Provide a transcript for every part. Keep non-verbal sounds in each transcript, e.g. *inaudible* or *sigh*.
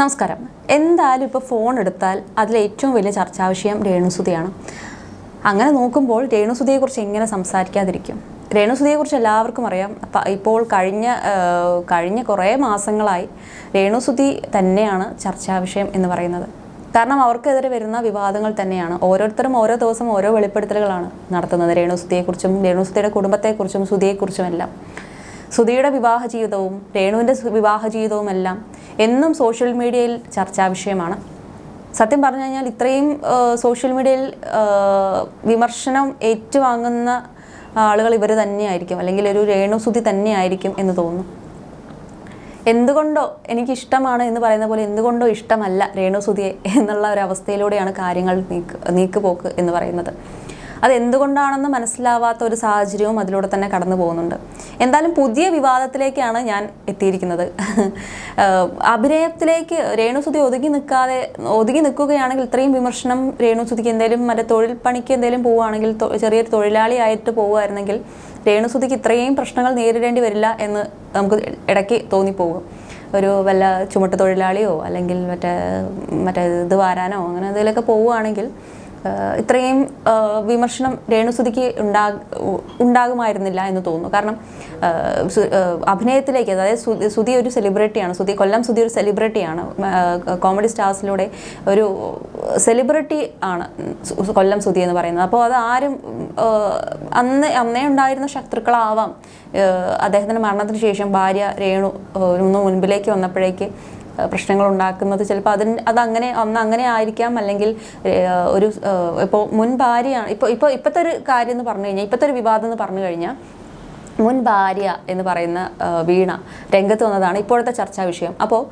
നമസ്കാരം. എന്തായാലും ഇപ്പോൾ ഫോൺ എടുത്താൽ അതിൽ ഏറ്റവും വലിയ ചർച്ചാ വിഷയം രേണുസുതിയാണ്. അങ്ങനെ നോക്കുമ്പോൾ രേണുസുതിയെക്കുറിച്ച് എങ്ങനെ സംസാരിക്കാതിരിക്കും. രേണുസുതിയെക്കുറിച്ച് എല്ലാവർക്കും അറിയാം. ഇപ്പോൾ കഴിഞ്ഞ കഴിഞ്ഞ കുറേ മാസങ്ങളായി രേണുസുതി തന്നെയാണ് ചർച്ചാ വിഷയം എന്ന് പറയുന്നത്. കാരണം അവർക്കെതിരെ വരുന്ന വിവാദങ്ങൾ തന്നെയാണ്. ഓരോരുത്തരും ഓരോ ദിവസം ഓരോ വെളിപ്പെടുത്തലുകളാണ് നടത്തുന്നത് രേണുസുതിയെക്കുറിച്ചും രേണുസുതിയുടെ കുടുംബത്തെക്കുറിച്ചും സുതിയെക്കുറിച്ചും എല്ലാം സുധിയുടെ വിവാഹ ജീവിതവും രേണുവിന്റെ വിവാഹ ജീവിതവും എല്ലാം എന്നും സോഷ്യൽ മീഡിയയിൽ ചർച്ചാ വിഷയമാണ്. സത്യം പറഞ്ഞു കഴിഞ്ഞാൽ ഇത്രയും സോഷ്യൽ മീഡിയയിൽ വിമർശനം ഏറ്റുവാങ്ങുന്ന ആളുകൾ ഇവർ തന്നെയായിരിക്കും. അല്ലെങ്കിൽ ഒരു രേണുസുതി തന്നെയായിരിക്കും എന്ന് തോന്നുന്നു. എന്തുകൊണ്ടോ എനിക്കിഷ്ടമാണ് എന്ന് പറയുന്ന പോലെ എന്തുകൊണ്ടോ ഇഷ്ടമല്ല രേണുസുതിയെ എന്നുള്ള ഒരു അവസ്ഥയിലൂടെയാണ് കാര്യങ്ങൾ നീക്ക് നീക്കുപോക്ക് എന്ന് പറയുന്നത്. അത് എന്തുകൊണ്ടാണെന്ന് മനസ്സിലാവാത്ത ഒരു സാഹചര്യവും അതിലൂടെ തന്നെ കടന്നു പോകുന്നുണ്ട് എന്തായാലും പുതിയ വിവാദത്തിലേക്കാണ് ഞാൻ എത്തിയിരിക്കുന്നത്. *laughs* അഭിനയത്തിലേക്ക് രേണുസുതി ഒതുങ്ങി നിൽക്കാതെ ഒതുങ്ങി നിൽക്കുകയാണെങ്കിൽ ഇത്രയും വിമർശനം രേണുസുതിക്ക് എന്തെങ്കിലും മറ്റേ തൊഴിൽ പണിക്ക് എന്തെങ്കിലും പോവുകയാണെങ്കിൽ ചെറിയൊരു തൊഴിലാളിയായിട്ട് പോവുമായിരുന്നെങ്കിൽ രേണുസുതിക്ക് ഇത്രയും പ്രശ്നങ്ങൾ നേരിടേണ്ടി വരില്ല എന്ന് നമുക്ക് ഇടയ്ക്ക് തോന്നിപ്പോകും. ഒരു വല്ല ചുമട്ട് തൊഴിലാളിയോ അല്ലെങ്കിൽ മറ്റേ മറ്റേ ഇത് വാരാനോ അങ്ങനെ എന്തെങ്കിലുമൊക്കെ പോവുകയാണെങ്കിൽ ഇത്രയും വിമർശനം രേണുസുതിക്ക് ഉണ്ടാ ഉണ്ടാകുമായിരുന്നില്ല എന്ന് തോന്നുന്നു. കാരണം അഭിനയത്തിലേക്ക് അതായത് സുതി ഒരു സെലിബ്രിറ്റിയാണ് സുധി കൊല്ലം സുധി ഒരു സെലിബ്രിറ്റിയാണ് കോമഡി സ്റ്റാർസിലൂടെ ഒരു സെലിബ്രിറ്റി ആണ് കൊല്ലം സുധി എന്ന് പറയുന്നത്. അപ്പോൾ അത് ആരും അന്ന് അന്നേ ഉണ്ടായിരുന്ന ശത്രുക്കളാവാം. അദ്ദേഹത്തിന്റെ മരണത്തിന് ശേഷം ഭാര്യ രേണു ഒന്ന് മുൻപിലേക്ക് വന്നപ്പോഴേക്ക് പ്രശ്നങ്ങൾ ഉണ്ടാക്കുന്നത് ചിലപ്പോൾ അതിന് അതങ്ങനെ അന്ന് അങ്ങനെ ആയിരിക്കാം. അല്ലെങ്കിൽ ഒരു ഇപ്പോൾ മുൻ ഭാര്യയാണ് ഇപ്പോൾ ഇപ്പോൾ ഇപ്പോഴത്തെ ഒരു കാര്യം എന്ന് പറഞ്ഞു കഴിഞ്ഞാൽ ഇപ്പോഴത്തെ ഒരു വിവാദം എന്ന് പറഞ്ഞു കഴിഞ്ഞാൽ മുൻ ഭാര്യ എന്ന് പറയുന്ന വീണ രംഗത്ത് വന്നതാണ് ഇപ്പോഴത്തെ ചർച്ചാ വിഷയം. അപ്പോൾ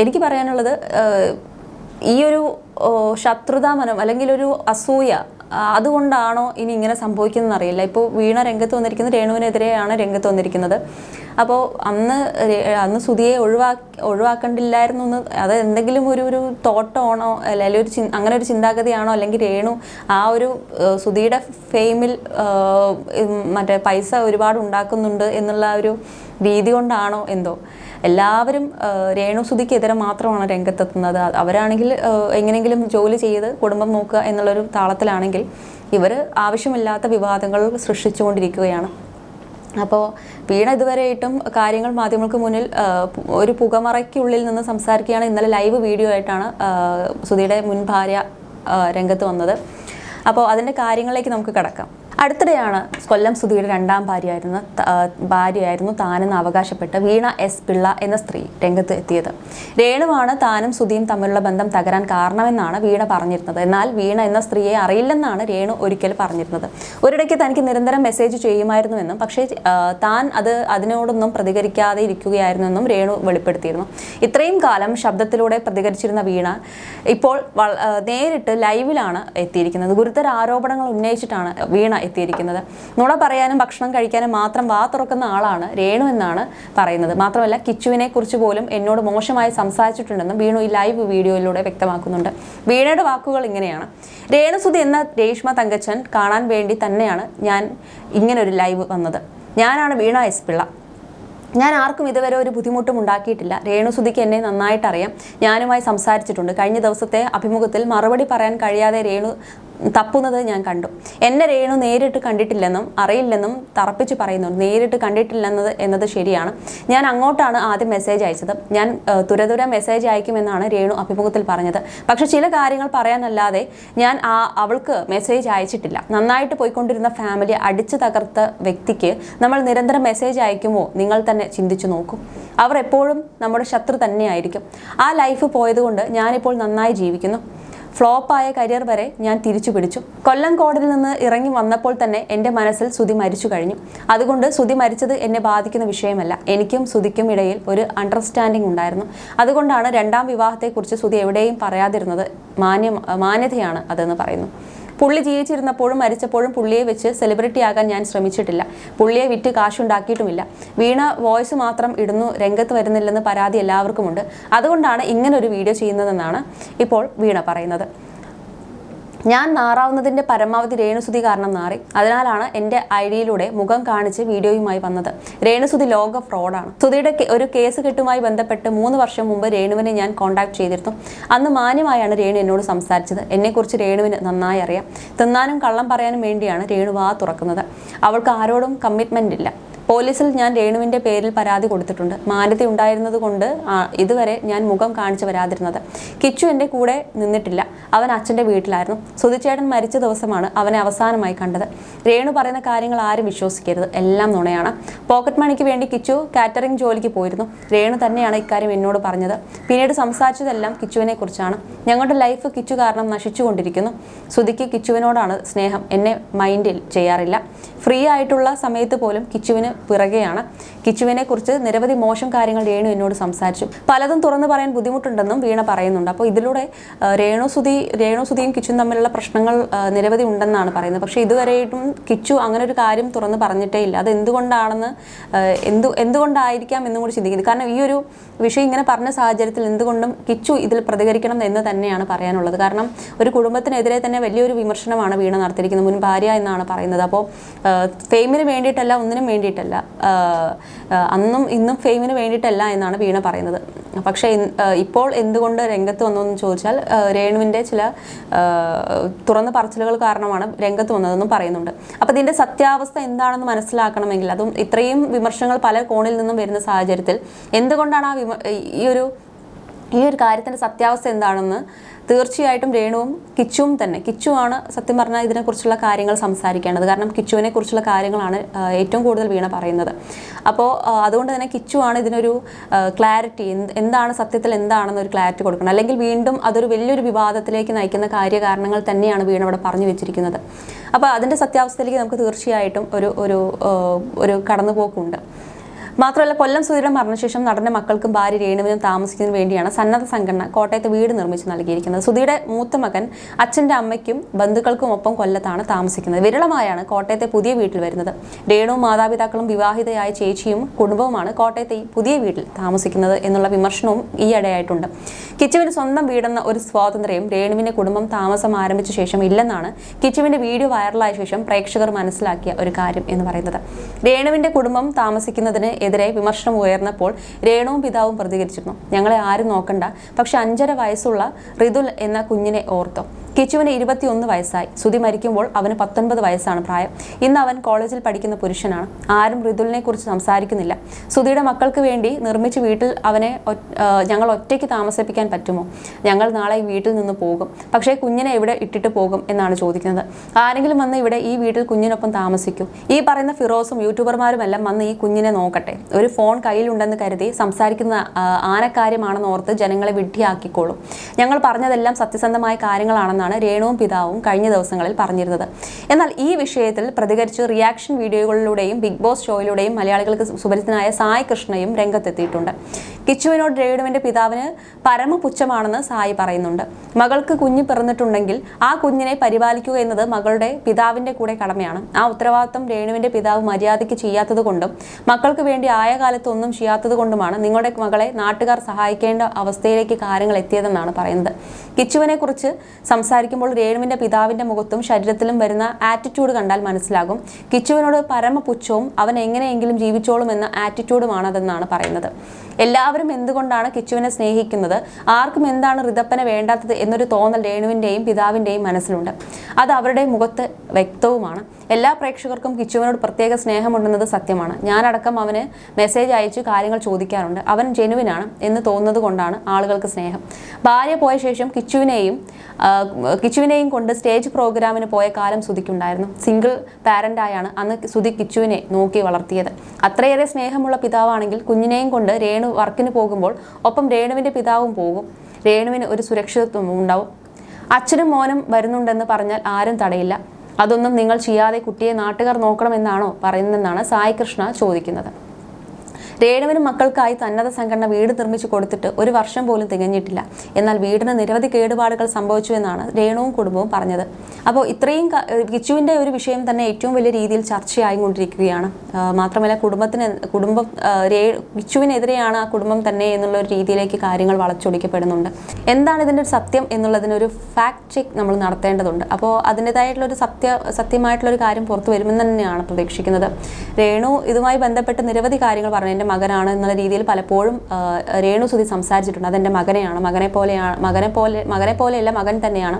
എനിക്ക് പറയാനുള്ളത് ഈ ഒരു ഏഹ് ശത്രുതാ മനം അല്ലെങ്കിൽ ഒരു അസൂയ അതുകൊണ്ടാണോ ഇനി ഇങ്ങനെ സംഭവിക്കുന്നതെന്ന് അറിയില്ല. ഇപ്പോൾ വീണ രംഗത്ത് വന്നിരിക്കുന്നത് രേണുവിനെതിരെയാണ് രംഗത്ത് വന്നിരിക്കുന്നത്. അപ്പോൾ അന്ന് അന്ന് സുധിയെ ഒഴിവാക്കി ഒഴിവാക്കണ്ടില്ലായിരുന്നു എന്ന് അത് എന്തെങ്കിലും ഒരു ഒരു തോട്ടമാണോ അല്ലെങ്കിൽ ഒരു അങ്ങനെ ഒരു ചിന്താഗതിയാണോ അല്ലെങ്കിൽ രേണു ആ ഒരു സുതിയുടെ ഫെയിമിൽ മറ്റേ പൈസ ഒരുപാട് ഉണ്ടാക്കുന്നുണ്ട് എന്നുള്ള ഒരു രീതി കൊണ്ടാണോ എന്തോ? എല്ലാവരും രേണുസുതിക്കെതിരെ മാത്രമാണ് രംഗത്തെത്തുന്നത്. അവരാണെങ്കിൽ എങ്ങനെയെങ്കിലും ജോലി ചെയ്ത് കുടുംബം നോക്കുക എന്നുള്ളൊരു താളത്തിലാണെങ്കിൽ ഇവർ ആവശ്യമില്ലാത്ത വിവാദങ്ങൾ സൃഷ്ടിച്ചുകൊണ്ടിരിക്കുകയാണ്. അപ്പോൾ വീണ ഇതുവരെയായിട്ടും കാര്യങ്ങൾ മാധ്യമങ്ങൾക്ക് മുന്നിൽ ഒരു പുകമറയ്ക്കുള്ളിൽ നിന്ന് സംസാരിക്കുകയാണ്. ഇന്നലെ ലൈവ് വീഡിയോ ആയിട്ടാണ് സുധിയുടെ മുൻ ഭാര്യ രംഗത്ത് വന്നത്. അപ്പോൾ അതിന്റെ കാര്യങ്ങളിലേക്ക് നമുക്ക് കിടക്കാം. അടുത്തിടെയാണ് കൊല്ലം സുധിയുടെ രണ്ടാം ഭാര്യയായിരുന്ന ഭാര്യയായിരുന്നു താനെന്ന് അവകാശപ്പെട്ട് വീണ എസ് പിള്ള എന്ന സ്ത്രീ രംഗത്ത് എത്തിയത്. രേണുവാണ് താനും സുധിയും തമ്മിലുള്ള ബന്ധം തകരാൻ കാരണമെന്നാണ് വീണ പറഞ്ഞിരുന്നത്. എന്നാൽ വീണ എന്ന സ്ത്രീയെ അറിയില്ലെന്നാണ് രേണു ഒരിക്കൽ പറഞ്ഞിരുന്നത്. ഒരിടയ്ക്ക് തനിക്ക് നിരന്തരം മെസ്സേജ് ചെയ്യുമായിരുന്നുവെന്നും പക്ഷേ താൻ അത് അതിനോടൊന്നും പ്രതികരിക്കാതെ ഇരിക്കുകയായിരുന്നെന്നും രേണു വെളിപ്പെടുത്തിയിരുന്നു. ഇത്രയും കാലം ശബ്ദത്തിലൂടെ പ്രതികരിച്ചിരുന്ന വീണ ഇപ്പോൾ നേരിട്ട് ലൈവിലാണ് എത്തിയിരിക്കുന്നത്. ഗുരുതര ആരോപണങ്ങൾ ഉന്നയിച്ചിട്ടാണ് വീണ എത്തിയിരിക്കുന്നത് നുണ പറയാനും ഭക്ഷണം കഴിക്കാനും മാത്രം വാ തുറക്കുന്ന ആളാണ് രേണു എന്നാണ് പറയുന്നത്. മാത്രമല്ല കിച്ചുവിനെ കുറിച്ച് പോലും എന്നോട് മോശമായി സംസാരിച്ചിട്ടുണ്ടെന്നും വീണു ഈ ലൈവ് വീഡിയോയിലൂടെ വ്യക്തമാക്കുന്നുണ്ട്. വീണയുടെ വാക്കുകൾ ഇങ്ങനെയാണ്. രേണുസുതി എന്ന രേഷ്മ തങ്കച്ചൻ കാണാൻ വേണ്ടി തന്നെയാണ് ഞാൻ ഇങ്ങനൊരു ലൈവ് വന്നത്. ഞാനാണ് വീണ എസ് പിള്ള. ഞാൻ ആർക്കും ഇതുവരെ ഒരു ബുദ്ധിമുട്ടും ഉണ്ടാക്കിയിട്ടില്ല. രേണുസുതിക്ക് എന്നെ നന്നായിട്ട് അറിയാം ഞാനുമായി സംസാരിച്ചിട്ടുണ്ട്. കഴിഞ്ഞ ദിവസത്തെ അഭിമുഖത്തിൽ മറുപടി പറയാൻ കഴിയാതെ രേണു തപ്പുന്നത് ഞാൻ കണ്ടു. എന്നെ രേണു നേരിട്ട് കണ്ടിട്ടില്ലെന്നും അറിയില്ലെന്നും തറപ്പിച്ച് പറയുന്നുണ്ട്. നേരിട്ട് കണ്ടിട്ടില്ലെന്നത് എന്നത് ശരിയാണ്. ഞാൻ അങ്ങോട്ടാണ് ആദ്യം മെസ്സേജ് അയച്ചത്. ഞാൻ തുരതുര മെസ്സേജ് അയക്കുമെന്നാണ് രേണു അഭിമുഖത്തിൽ പറഞ്ഞത്. പക്ഷെ ചില കാര്യങ്ങൾ പറയാനല്ലാതെ ഞാൻ ആ അവൾക്ക് മെസ്സേജ് അയച്ചിട്ടില്ല. നന്നായിട്ട് പോയിക്കൊണ്ടിരുന്ന ഫാമിലി അടിച്ചു തകർത്ത വ്യക്തിക്ക് നമ്മൾ നിരന്തരം മെസ്സേജ് അയക്കുമോ? നിങ്ങൾ തന്നെ ചിന്തിച്ചു നോക്കൂ. അവർ എപ്പോഴും നമ്മുടെ ശത്രു തന്നെയായിരിക്കും. ആ ലൈഫ് പോയതുകൊണ്ട് ഞാനിപ്പോൾ നന്നായി ജീവിക്കുന്നു. ഫ്ലോപ്പായ കരിയർ വരെ ഞാൻ തിരിച്ചു പിടിച്ചു. കൊല്ലം കോടതിയിൽ നിന്ന് ഇറങ്ങി വന്നപ്പോൾ തന്നെ എന്റെ മനസ്സിൽ സുതി മരിച്ചു കഴിഞ്ഞു. അതുകൊണ്ട് സുതി മരിച്ചത് എന്നെ ബാധിക്കുന്ന വിഷയമല്ല. എനിക്കും സുതിക്കും ഇടയിൽ ഒരു അണ്ടർസ്റ്റാൻഡിംഗ് ഉണ്ടായിരുന്നു. അതുകൊണ്ടാണ് രണ്ടാം വിവാഹത്തെക്കുറിച്ച് സുതി എവിടെയും പറയാതിരുന്നത്. മാന്യ മാന്യതയാണ് അതെന്ന് പറയുന്നു. പുള്ളി ജീവിച്ചിരുന്നപ്പോഴും മരിച്ചപ്പോഴും പുള്ളിയെ വെച്ച് സെലിബ്രിറ്റി ആകാൻ ഞാൻ ശ്രമിച്ചിട്ടില്ല. പുള്ളിയെ വിറ്റ് കാശുണ്ടാക്കിയിട്ടുമില്ല. വീണ വോയിസ് മാത്രം ഇടുന്നു രംഗത്ത് വരുന്നില്ലെന്ന് പരാതി എല്ലാവർക്കുമുണ്ട്. അതുകൊണ്ടാണ് ഇങ്ങനൊരു വീഡിയോ ചെയ്യുന്നതെന്നാണ് ഇപ്പോൾ വീണ പറയുന്നത്. ഞാൻ നാറാവുന്നതിന്റെ പരമാവധി രേണുസുതി കാരണം നാറി. അതിനാലാണ് എന്റെ ഐ ഡിയിലൂടെ മുഖം കാണിച്ച് വീഡിയോയുമായി വന്നത്. രേണുസുതി ലോക ഫ്രോഡാണ്. സുധിയുടെ ഒരു കേസ് കെട്ടുമായി ബന്ധപ്പെട്ട് മൂന്ന് വർഷം മുമ്പ് രേണുവിനെ ഞാൻ കോൺടാക്ട് ചെയ്തിരുന്നു. അന്ന് മാന്യമായാണ് രേണു എന്നോട് സംസാരിച്ചത്. എന്നെക്കുറിച്ച് രേണുവിന് നന്നായി അറിയാം. തിന്നാനും കള്ളം പറയാനും വേണ്ടിയാണ് രേണു വാ തുറക്കുന്നത്. അവൾക്ക് ആരോടും കമ്മിറ്റ്മെന്റ് ഇല്ല. പോലീസിൽ ഞാൻ രേണുവിന്റെ പേരിൽ പരാതി കൊടുത്തിട്ടുണ്ട്. മാന്യത ഉണ്ടായിരുന്നത് കൊണ്ട് ഇതുവരെ ഞാൻ മുഖം കാണിച്ചു വരാതിരുന്നത്. കിച്ചു എന്റെ കൂടെ നിന്നിട്ടില്ല. അവൻ അച്ഛന്റെ വീട്ടിലായിരുന്നു. സുധിച്ചേട്ടൻ മരിച്ച ദിവസമാണ് അവനെ അവസാനമായി കണ്ടത്. രേണു പറയുന്ന കാര്യങ്ങൾ ആരും വിശ്വസിക്കരുത്. എല്ലാം നുണയാണ്. പോക്കറ്റ് മണിക്ക് വേണ്ടി കിച്ചു കാറ്ററിംഗ് ജോലിക്ക് പോയിരുന്നു. രേണു തന്നെയാണ് ഇക്കാര്യം എന്നോട് പറഞ്ഞത്. പിന്നീട് സംസാരിച്ചതെല്ലാം കിച്ചുവിനെ കുറിച്ചാണ്. ഞങ്ങളുടെ ലൈഫ് കിച്ചു കാരണം നശിച്ചുകൊണ്ടിരിക്കുന്നു. സുധിക്ക് കിച്ചുവിനോടാണ് സ്നേഹം. എന്നെ മൈൻഡിൽ ചെയ്യാറില്ല. ഫ്രീ ആയിട്ടുള്ള സമയത്ത് പോലും കിച്ചുവിന് പിറകെയാണ്. കിച്ചുവിനെ കുറിച്ച് നിരവധി മോശം കാര്യങ്ങൾ രേണു എന്നോട് സംസാരിച്ചു. പലതും തുറന്നു പറയാൻ ബുദ്ധിമുട്ടുണ്ടെന്നും വീണ പറയുന്നുണ്ട്. അപ്പോൾ ഇതിലൂടെ രേണു സുധി രേണു സുധിയും കിച്ചും തമ്മിലുള്ള പ്രശ്നങ്ങൾ നിരവധി ഉണ്ടെന്നാണ് പറയുന്നത്. പക്ഷേ ഇതുവരെയായിട്ടും കിച്ചു അങ്ങനെ ഒരു കാര്യം തുറന്നു പറഞ്ഞിട്ടേ ഇല്ല. അത് എന്തുകൊണ്ടാണെന്ന് എന്തു എന്തുകൊണ്ടായിരിക്കാം എന്നും കൂടി ചിന്തിക്കുന്നത് കാരണം ഈ ഒരു വിഷയം ഇങ്ങനെ പറഞ്ഞ സാഹചര്യത്തിൽ എന്തുകൊണ്ടും കിച്ചു ഇതിൽ പ്രതികരിക്കണം എന്ന് തന്നെയാണ് പറയാനുള്ളത്. കാരണം ഒരു കുടുംബത്തിനെതിരെ തന്നെ വലിയൊരു വിമർശനമാണ് വീണ നടത്തിയിരിക്കുന്നത്. മുൻ ഭാര്യ എന്നാണ് പറയുന്നത്. അപ്പോൾ ഫെയിമിന് വേണ്ടിയിട്ടല്ല ഒന്നിനും വേണ്ടിയിട്ടല്ല. ആ, അന്നും ഇന്നും ഫെയിമിന് വേണ്ടിയിട്ടല്ല എന്നാണ് വീണ പറയുന്നത്. പക്ഷേ ഇപ്പോൾ എന്തുകൊണ്ട് രംഗത്ത് വന്നു എന്ന് ചോദിച്ചാൽ രേണുവിന്റെ ചില തുറന്ന പറച്ചിലുകൾ കാരണമാണ് രംഗത്ത് വന്നതെന്നും പറയുന്നുണ്ട്. അപ്പോൾ ഇതിന്റെ സത്യാവസ്ഥ എന്താണെന്ന് മനസ്സിലാക്കണമെങ്കിൽ അതും ഇത്രയും വിമർശനങ്ങൾ പല കോണിൽ നിന്നും വരുന്ന സാഹചര്യത്തിൽ എന്തുകൊണ്ടാണ് ആ ഈ ഒരു ഈ ഒരു കാര്യത്തിന്റെ സത്യാവസ്ഥ എന്താണെന്ന് തീർച്ചയായിട്ടും രേണുവും കിച്ചുവും തന്നെ. കിച്ചുവാണ് സത്യം പറഞ്ഞാൽ ഇതിനെക്കുറിച്ചുള്ള കാര്യങ്ങൾ സംസാരിക്കേണ്ടത്. കാരണം കിച്ചുവിനെ കുറിച്ചുള്ള കാര്യങ്ങളാണ് ഏറ്റവും കൂടുതൽ വീണ പറയുന്നത്. അപ്പോൾ അതുകൊണ്ട് തന്നെ കിച്ചുവാണ് ഇതിനൊരു ക്ലാരിറ്റി എന്താണ് സത്യത്തിൽ എന്താണെന്ന് ഒരു ക്ലാരിറ്റി കൊടുക്കണം. അല്ലെങ്കിൽ വീണ്ടും അതൊരു വലിയൊരു വിവാദത്തിലേക്ക് നയിക്കുന്ന കാര്യകാരണങ്ങൾ തന്നെയാണ് വീണ അവിടെ പറഞ്ഞു വെച്ചിരിക്കുന്നത്. അപ്പോൾ അതിന്റെ സത്യാവസ്ഥയിലേക്ക് നമുക്ക് തീർച്ചയായിട്ടും ഒരു ഒരു ഒരു കടന്നുപോക്കുണ്ട്. മാത്രമല്ല കൊല്ലം സുധീരൻ മരണശേഷം നടന്റെ മക്കൾക്കും ഭാര്യ രേണുവിനും താമസിക്കുന്നതിന് വേണ്ടിയാണ് സന്നദ്ധ സംഘടന കോട്ടയത്ത് വീട് നിർമ്മിച്ച് നൽകിയിരിക്കുന്നത്. സുധിയുടെ മൂത്ത മകൻ അച്ഛന്റെ അമ്മയ്ക്കും ബന്ധുക്കൾക്കും ഒപ്പം കൊല്ലത്താണ് താമസിക്കുന്നത്. വിരളമായാണ് കോട്ടയത്തെ പുതിയ വീട്ടിൽ വരുന്നത്. രേണുവും മാതാപിതാക്കളും വിവാഹിതയായ ചേച്ചിയും കുടുംബവുമാണ് കോട്ടയത്തെ ഈ പുതിയ വീട്ടിൽ താമസിക്കുന്നത് എന്നുള്ള വിമർശനവും ഈയിടെയായിട്ടുണ്ട് കിച്ചുവിന് സ്വന്തം വീടെന്ന ഒരു സ്വാതന്ത്ര്യം രേണുവിന്റെ കുടുംബം താമസം ആരംഭിച്ച ശേഷം ഇല്ലെന്നാണ് കിച്ചുവിന്റെ വീഡിയോ വൈറലായ ശേഷം പ്രേക്ഷകർ മനസ്സിലാക്കിയ ഒരു കാര്യം എന്ന് പറയുന്നത്. രേണുവിന്റെ കുടുംബം താമസിക്കുന്നതിന് എതിരെ വിമർശനം ഉയർന്നപ്പോൾ രേണുവും പിതാവും പ്രതികരിച്ചിരുന്നു. ഞങ്ങളെ ആരും നോക്കണ്ട. പക്ഷെ അഞ്ചര വയസ്സുള്ള ഋതുൽ എന്ന കുഞ്ഞിനെ ഓർത്തോ. കിച്ചുവിന് ഇരുപത്തിയൊന്ന് വയസ്സായി. സുതി മരിക്കുമ്പോൾ അവന് പത്തൊൻപത് വയസ്സാണ് പ്രായം. ഇന്ന് അവൻ കോളേജിൽ പഠിക്കുന്ന പുരുഷനാണ്. ആരും റിതുലിനെ കുറിച്ച് സംസാരിക്കുന്നില്ല. സുധിയുടെ മക്കൾക്ക് വേണ്ടി നിർമ്മിച്ച് വീട്ടിൽ അവനെ ഞങ്ങൾ ഒറ്റയ്ക്ക് താമസിപ്പിക്കാൻ പറ്റുമോ? ഞങ്ങൾ നാളെ ഈ വീട്ടിൽ നിന്ന് പോകും. പക്ഷേ കുഞ്ഞിനെ ഇവിടെ ഇട്ടിട്ട് പോകും എന്നാണ് ചോദിക്കുന്നത്. ആരെങ്കിലും വന്ന് ഇവിടെ ഈ വീട്ടിൽ കുഞ്ഞിനൊപ്പം താമസിക്കൂ. ഈ പറയുന്ന ഫിറോസും യൂട്യൂബർമാരും എല്ലാം വന്ന് ഈ കുഞ്ഞിനെ നോക്കട്ടെ. ഒരു ഫോൺ കയ്യിലുണ്ടെന്ന് കരുതി സംസാരിക്കുന്ന ആനക്കാര്യമാണെന്ന് ഓർത്ത് ജനങ്ങളെ വിഡ്ഢിയാക്കിക്കോളും. ഞങ്ങൾ പറഞ്ഞതെല്ലാം സത്യസന്ധമായ കാര്യങ്ങളാണെന്നാണ് രേണുവും പിതാവും കഴിഞ്ഞ ദിവസങ്ങളിൽ പറഞ്ഞിരുന്നത്. എന്നാൽ ഈ വിഷയത്തിൽ പ്രതികരിച്ച് റിയാക്ഷൻ വീഡിയോകളിലൂടെയും ബിഗ് ബോസ് ഷോയിലൂടെയും മലയാളികൾക്ക് സുപരിചിതനായ സായ് കൃഷ്ണയും രംഗത്തെത്തിയിട്ടുണ്ട്. കിച്ചുവിനോട് രേണുവിന്റെ പിതാവിന് പരമപുച്ഛമാണെന്ന് സായി പറയുന്നുണ്ട്. മകൾക്ക് കുഞ്ഞ് പിറന്നിട്ടുണ്ടെങ്കിൽ ആ കുഞ്ഞിനെ പരിപാലിക്കുക എന്നത് മകളുടെ പിതാവിന്റെ കൂടെ കടമയാണ്. ആ ഉത്തരവാദിത്വം രേണുവിന്റെ പിതാവ് മര്യാദയ്ക്ക് ചെയ്യാത്തത് കൊണ്ടും മക്കൾക്ക് വേണ്ടി ആയ കാലത്ത് ചെയ്യാത്തത് കൊണ്ടുമാണ് നിങ്ങളുടെ മകളെ നാട്ടുകാർ സഹായിക്കേണ്ട അവസ്ഥയിലേക്ക് കാര്യങ്ങൾ എത്തിയതെന്നാണ് പറയുന്നത്. കിച്ചുവിനെ കുറിച്ച് സംസാരിക്കുമ്പോൾ രേണുവിന്റെ പിതാവിന്റെ മുഖത്തും ശരീരത്തിലും വരുന്ന ആറ്റിറ്റ്യൂഡ് കണ്ടാൽ മനസ്സിലാകും. കിച്ചുവിനോട് പരമപുച്ഛവും അവൻ എങ്ങനെയെങ്കിലും ജീവിച്ചോളും എന്ന ആറ്റിറ്റ്യൂഡുമാണതെന്നാണ് പറയുന്നത്. എല്ലാവരും എന്തുകൊണ്ടാണ് കിച്ചുവിനെ സ്നേഹിക്കുന്നത്? ആർക്കും എന്താണ് ഋതപ്പനെ വേണ്ടാത്തത് എന്നൊരു തോന്നൽ രേണുവിന്റെയും പിതാവിന്റെയും മനസ്സിലുണ്ട്. അത് അവരുടെ മുഖത്ത് വ്യക്തവുമാണ്. എല്ലാ പ്രേക്ഷകർക്കും കിച്ചുവിനോട് പ്രത്യേക സ്നേഹമുണ്ടെന്നത് സത്യമാണ്. ഞാനടക്കം അവന് മെസ്സേജ് അയച്ച് കാര്യങ്ങൾ ചോദിക്കാറുണ്ട്. അവൻ ജെനുവിനാണ് എന്ന് തോന്നുന്നത് കൊണ്ടാണ് ആളുകൾക്ക് സ്നേഹം. ഭാര്യ പോയ ശേഷം കിച്ചുവിനെയും കിച്ചുവിനെയും കൊണ്ട് സ്റ്റേജ് പ്രോഗ്രാമിന് പോയ കാലം സുധിക്കുണ്ടായിരുന്നു സിംഗിൾ പാരന്റായാണ് അന്ന് സുധി കിച്ചുവിനെ നോക്കി വളർത്തിയത്. അത്രയേറെ സ്നേഹമുള്ള പിതാവാണെങ്കിൽ കുഞ്ഞിനെയും കൊണ്ട് രേണു വർക്കിന് പോകുമ്പോൾ ഒപ്പം രേണുവിന്റെ പിതാവും പോകും. രേണുവിന് ഒരു സുരക്ഷിതത്വം ഉണ്ടാവും. അച്ഛനും മോനും വരുന്നുണ്ടെന്ന് പറഞ്ഞാൽ ആരും തടയില്ല. അതൊന്നും നിങ്ങൾ ചെയ്യാതെ കുട്ടിയെ നാട്ടുകാർ നോക്കണമെന്നാണോ പറയുന്നതെന്നാണ് സായി കൃഷ്ണ ചോദിക്കുന്നത്. രേണുവിനും മക്കൾക്കായി തന്നത സംഘടന വീട് നിർമ്മിച്ചു കൊടുത്തിട്ട് ഒരു വർഷം പോലും തികഞ്ഞിട്ടില്ല. എന്നാൽ വീടിന് നിരവധി കേടുപാടുകൾ സംഭവിച്ചു എന്നാണ് രേണുവും കുടുംബവും പറഞ്ഞത്. അപ്പോൾ ഇത്രയും കിച്ചുവിന്റെ ഒരു വിഷയം തന്നെ ഏറ്റവും വലിയ രീതിയിൽ ചർച്ചയായിക്കൊണ്ടിരിക്കുകയാണ്. മാത്രമല്ല കുടുംബത്തിന് കുടുംബം രേ കിച്ചുവിനെതിരെയാണ് ആ കുടുംബം തന്നെ എന്നുള്ള ഒരു രീതിയിലേക്ക് കാര്യങ്ങൾ വളച്ചൊടിക്കപ്പെടുന്നുണ്ട്. എന്താണ് ഇതിന്റെ ഒരു സത്യം എന്നുള്ളതിനൊരു ഫാക്ട് ചെക്ക് നമ്മൾ നടത്തേണ്ടതുണ്ട്. അപ്പോൾ അതിന്റെതായിട്ടുള്ള ഒരു സത്യ സത്യമായിട്ടുള്ള ഒരു കാര്യം പുറത്തു വരുമെന്ന് തന്നെയാണ് പ്രതീക്ഷിക്കുന്നത്. രേണു ഇതുമായി ബന്ധപ്പെട്ട് നിരവധി കാര്യങ്ങൾ പറഞ്ഞു. എന്റെ മകനാണ് എന്നുള്ള രീതിയിൽ പലപ്പോഴും രേണു സുധി സംസാരിച്ചിട്ടുണ്ട്. അതെന്റെ മകനെയാണ്. മകനെ പോലെയാണ് മകനെ പോലെ മകനെ പോലെയല്ല മകൻ തന്നെയാണ്.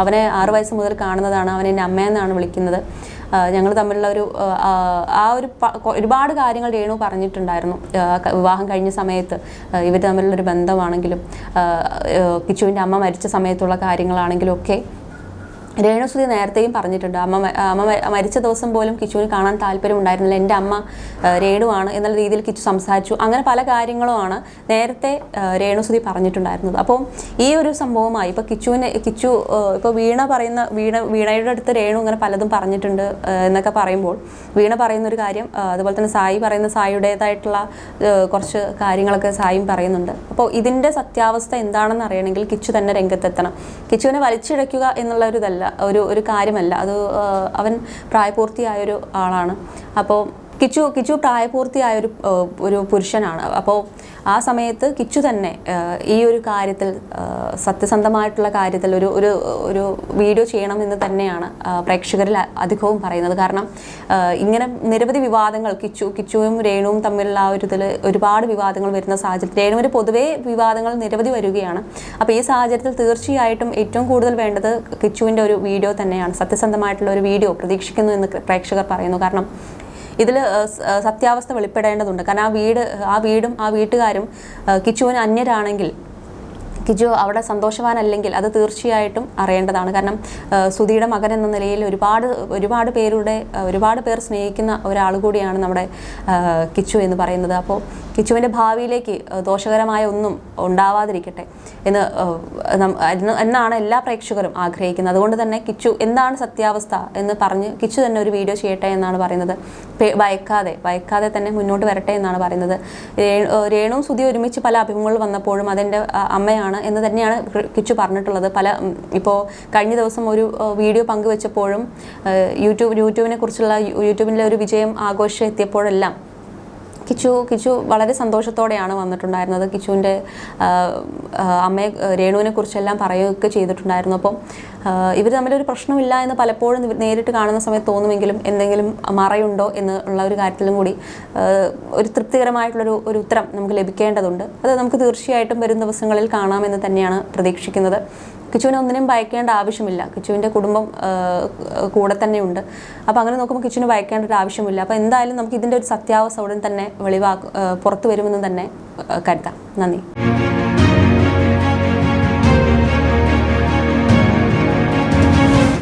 അവനെ ആറ് വയസ്സ് മുതൽ കാണുന്നതാണ്. അവൻ എന്റെ അമ്മയെന്നാണ് വിളിക്കുന്നത്. ഞങ്ങൾ തമ്മിലുള്ള ഒരു ആ, ഒരു ഒരുപാട് കാര്യങ്ങൾ രേണു പറഞ്ഞിട്ടുണ്ടായിരുന്നു. വിവാഹം കഴിഞ്ഞ സമയത്ത് ഇവർ തമ്മിലുള്ളൊരു ബന്ധമാണെങ്കിലും കിച്ചുവിന്റെ അമ്മ മരിച്ച സമയത്തുള്ള കാര്യങ്ങളാണെങ്കിലും ഒക്കെ രേണുസുതി നേരത്തെയും പറഞ്ഞിട്ടുണ്ട് അമ്മ അമ്മ മരിച്ച ദിവസം പോലും കിച്ചുവിന് കാണാൻ താല്പര്യം ഉണ്ടായിരുന്നില്ല എന്റെ അമ്മ രേണുവാണ് എന്നുള്ള രീതിയിൽ കിച്ചു സംസാരിച്ചു. അങ്ങനെ പല കാര്യങ്ങളുമാണ് നേരത്തെ രേണുസുതി പറഞ്ഞിട്ടുണ്ടായിരുന്നത്. അപ്പോൾ ഈ ഒരു സംഭവമായി ഇപ്പോൾ കിച്ചുവിന് കിച്ചു ഇപ്പോൾ വീണ പറയുന്ന വീണ വീണയുടെ അടുത്ത് രേണു ഇങ്ങനെ പലതും പറഞ്ഞിട്ടുണ്ട് എന്നൊക്കെ പറയുമ്പോൾ വീണ പറയുന്ന ഒരു കാര്യം അതുപോലെ തന്നെ സായി പറയുന്ന സായിയുടേതായിട്ടുള്ള കുറച്ച് കാര്യങ്ങളൊക്കെ സായും പറയുന്നുണ്ട്. അപ്പോൾ ഇതിന്റെ സത്യാവസ്ഥ എന്താണെന്ന് അറിയണമെങ്കിൽ കിച്ചു തന്നെ രംഗത്തെത്തണം. കിച്ചുവിനെ വലിച്ചിഴയ്ക്കുക എന്നുള്ള ഒരു ഇതല്ല ഒരു ഒരു കാര്യമല്ല. അത് അവൻ പ്രായപൂർത്തിയായൊരു ആളാണ്. അപ്പോൾ കിച്ചു കിച്ചു പ്രായപൂർത്തിയായ ഒരു ഒരു പുരുഷനാണ്. അപ്പോൾ ആ സമയത്ത് കിച്ചു തന്നെ ഈ ഒരു കാര്യത്തിൽ സത്യസന്ധമായിട്ടുള്ള കാര്യത്തിൽ ഒരു ഒരു ഒരു വീഡിയോ ചെയ്യണമെന്ന് തന്നെയാണ് പ്രേക്ഷകരിൽ അധികവും പറയുന്നത്. കാരണം ഇങ്ങനെ നിരവധി വിവാദങ്ങൾ കിച്ചു കിച്ചുവും രേണുവും തമ്മിലുള്ള ആ ഒരു ഇതിൽ ഒരുപാട് വിവാദങ്ങൾ വരുന്ന സാഹചര്യം രേണുവിന് പൊതുവേ വിവാദങ്ങൾ നിരവധി വരികയാണ്. അപ്പോൾ ഈ സാഹചര്യത്തിൽ തീർച്ചയായിട്ടും ഏറ്റവും കൂടുതൽ വേണ്ടത് കിച്ചുവിന്റെ ഒരു വീഡിയോ തന്നെയാണ്. സത്യസന്ധമായിട്ടുള്ള ഒരു വീഡിയോ പ്രതീക്ഷിക്കുന്നു എന്ന് പ്രേക്ഷകർ പറയുന്നു. കാരണം ഇതിൽ സത്യാവസ്ഥ വെളിപ്പെടേണ്ടതുണ്ട്. കാരണം ആ വീട് ആ വീടും ആ വീട്ടുകാരും കിച്ചുവിന് അന്യരാണെങ്കിൽ കിജു അവിടെ സന്തോഷവാനല്ലെങ്കിൽ അത് തീർച്ചയായിട്ടും അറിയേണ്ടതാണ്. കാരണം സുധിയുടെ മകൻ എന്ന നിലയിൽ ഒരുപാട് ഒരുപാട് പേരുടെ ഒരുപാട് പേർ സ്നേഹിക്കുന്ന ഒരാൾ കൂടിയാണ് നമ്മുടെ കിച്ചു എന്ന് പറയുന്നത്. അപ്പോൾ കിച്ചുവിന്റെ ഭാവിയിലേക്ക് ദോഷകരമായ ഒന്നും ഉണ്ടാവാതിരിക്കട്ടെ എന്ന് എന്നാണ് എല്ലാ പ്രേക്ഷകരും ആഗ്രഹിക്കുന്നത്. അതുകൊണ്ട് തന്നെ കിച്ചു എന്താണ് സത്യാവസ്ഥ എന്ന് പറഞ്ഞ് കിച്ചു തന്നെ ഒരു വീഡിയോ ചെയ്യട്ടെ എന്നാണ് പറയുന്നത്. ഭയക്കാതെ ഭയക്കാതെ തന്നെ മുന്നോട്ട് വരട്ടെ എന്നാണ് പറയുന്നത്. രേണു സുധി ഒരുമിച്ച് പല അഭിമുഖങ്ങൾ വന്നപ്പോഴും അതെന്റെ ആ, അമ്മയാണ് എന്ന് തന്നെയാണ് കിച്ചു പറഞ്ഞിട്ടുള്ളത്. പല ഇപ്പോൾ കഴിഞ്ഞ ദിവസം ഒരു വീഡിയോ പങ്കുവെച്ചപ്പോഴും യൂട്യൂബ് യൂട്യൂബിനെ കുറിച്ചുള്ള യൂട്യൂബിന്റെ ഒരു വിജയം ആഘോഷം എത്തിയപ്പോഴെല്ലാം കിച്ചു കിച്ചു വളരെ സന്തോഷത്തോടെയാണ് വന്നിട്ടുണ്ടായിരുന്നത്. കിച്ചുവിന്റെ അമ്മയെ രേണുവിനെ കുറിച്ചെല്ലാം പറയുകയൊക്കെ ചെയ്തിട്ടുണ്ടായിരുന്നു. അപ്പം ഇവർ തമ്മിലൊരു പ്രശ്നമില്ല എന്ന് പലപ്പോഴും നേരിട്ട് കാണുന്ന സമയത്ത് തോന്നുമെങ്കിലും എന്തെങ്കിലും മറയുണ്ടോ എന്ന് ഉള്ള ഒരു കാര്യത്തിലും കൂടി ഒരു തൃപ്തികരമായിട്ടുള്ളൊരു ഒരു ഉത്തരം നമുക്ക് ലഭിക്കേണ്ടതുണ്ട്. അത് നമുക്ക് തീർച്ചയായിട്ടും വരും ദിവസങ്ങളിൽ കാണാമെന്ന് തന്നെയാണ് പ്രതീക്ഷിക്കുന്നത്. കിച്ചുവിനെ ഒന്നിനും ഭയക്കേണ്ട ആവശ്യമില്ല. കിച്ചുവിന്റെ കുടുംബം കൂടെ തന്നെയുണ്ട്. അപ്പോൾ അങ്ങനെ നോക്കുമ്പോൾ കിച്ചുവിന് ഭയക്കേണ്ട ഒരു ആവശ്യമില്ല. അപ്പോൾ എന്തായാലും നമുക്ക് ഇതിന്റെ ഒരു സത്യാവസ്ഥ ഉടൻ തന്നെ വെളിവാ ആ, പുറത്തു വരുമെന്ന് തന്നെ കരുതാം. നന്ദി.